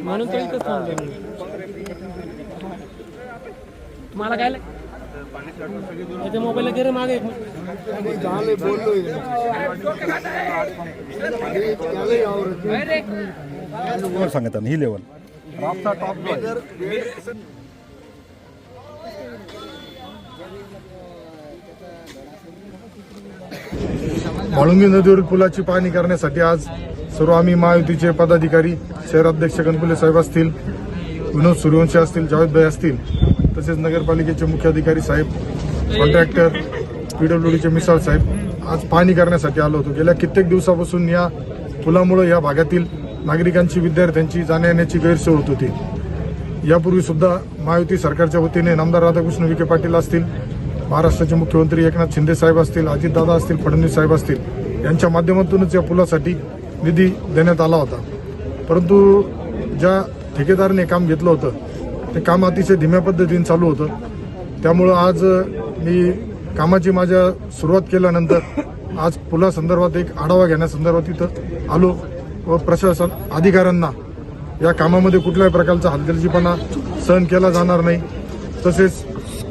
म्हणून तो इथंच थांबलो मी. तुम्हाला काय ते मोबाईल मागे मिनिट. झाले बोललोय वर सांगत ही लेवल म्हाळुंगी नदीवरील पुलाची पाहणी करण्यासाठी आज सर्व आम्ही महायुतीचे पदाधिकारी शहराध्यक्ष गणपुले साहेब असतील विनोद सूर्यवंशी असतील जावेदभाई असतील तसेच नगरपालिकेचे मुख्य अधिकारी साहेब कॉन्ट्रॅक्टर पीडब्ल्यूडीचे मिसाळ साहेब आज पाहणी करण्यासाठी आलो होतो. गेल्या कित्येक दिवसापासून या पुलामुळे या भागातील नागरिकांची विद्यार्थ्यांची जाण्यायेण्याची गैरसोय होत होती. यापूर्वीसुद्धा महायुती सरकारच्या वतीने नामदार राधाकृष्ण विखे पाटील असतील महाराष्ट्राचे मुख्यमंत्री एकनाथ शिंदे साहेब असतील अजितदादा असतील फडणवीस साहेब असतील यांच्या माध्यमातूनच या पुलासाठी निधी देण्यात आला होता. परंतु ज्या ठेकेदाराने काम घेतलं होतं ते काम अतिशय धीम्या पद्धतीने चालू होतं. त्यामुळं आज मी कामाची माझ्या सुरुवात केल्यानंतर आज पुलासंदर्भात एक आढावा घेण्यासंदर्भात इथं आलो व प्रशासन अधिकाऱ्यांना या कामामध्ये कुठल्याही प्रकारचा हलगर्जीपणा सहन केला जाणार नाही. तसेच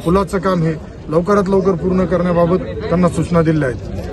पुलाचं काम हे लवकरात लवकर पूर्ण करण्याबाबत त्यांना सूचना दिल्या आहेत.